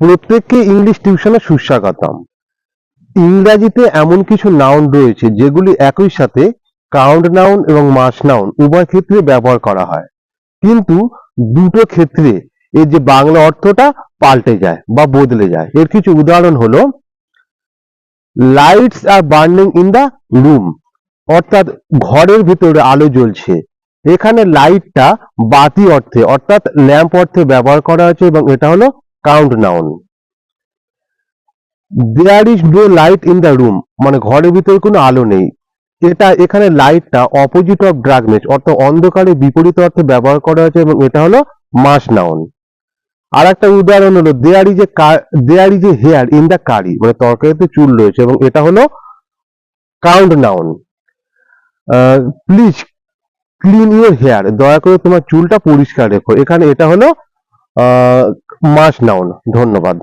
প্রত্যেককে ইংলিশ টিউশনে সুস্বাগতম। ইংরাজিতে এমন কিছু নাউন রয়েছে যেগুলি একই সাথে কাউন্ট নাউন এবং মাস নাউন উভয় ক্ষেত্রে ব্যবহার করা হয়। কিন্তু দুটো ক্ষেত্রে এর যে বাংলা অর্থটা পাল্টে যায় বা বদলে যায়। এর কিছু উদাহরণ হলো lights are burning in the room অর্থাৎ ঘরের ভিতরে আলো জ্বলছে। এখানে লাইটটা বাতি অর্থে, অর্থাৎ ল্যাম্প অর্থে ব্যবহার করা হয়েছে এবং এটা হলো count noun there is no light in the room মানে ঘরের ভিতরে কোনো আলো নেই। এটা এখানে লাইটটা অপোজিট অফ ডার্কনেস অর্থাৎ অন্ধকারে বিপরীত অর্থে ব্যবহার করা হয়েছে এবং এটা হলো মাস নাউন আর একটা উদাহরণ হলো there is a there is a hair in the curry মানে তরকারিতে চুল রয়েছে এবং এটা হলো count noun please clean your hair দয়া করে তোমার চুলটা পরিষ্কার রেখো। এখানে এটা হলো মাস নাউন ধন্যবাদ।